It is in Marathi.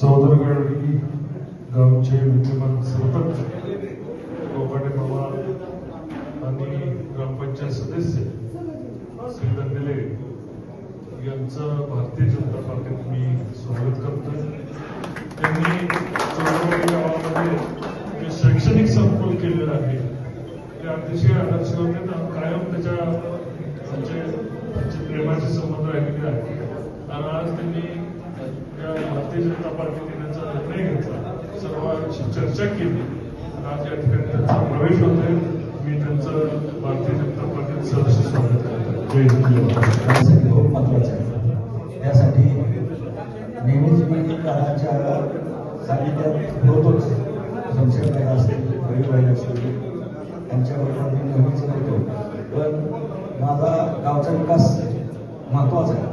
चौदरगडी गावचे विद्यमान सरपंच गोपाटे बाबा आणि ग्रामपंचायत सदस्य श्री दंडेले यांचं भारतीय जनता पार्टीत मी स्वागत करतो त्यांनी गावामध्ये जे शैक्षणिक संकुल केलेलं आहे ते अतिशय आदर्श होते कायम त्याच्या त्यांचे त्यांचे प्रेमाचे संबंध राहिलेले आहेत. जनता पार्टीने त्यांचा निर्णय घेतला. सर्वांशी चर्चा केली. आज या ठिकाणी त्यांचा प्रवेश होतोय मी त्यांचं भारतीय जनता पार्टीचं सहर्ष स्वागत करतो. खूप महत्वाचं त्यासाठी नेहमीच मी काळाच्या सानिध्यात होतोच संशय असतील रविवारी असतील त्यांच्याबरोबर मी नेहमीच होतो पण माझा गावचा विकास महत्त्वाचा आहे.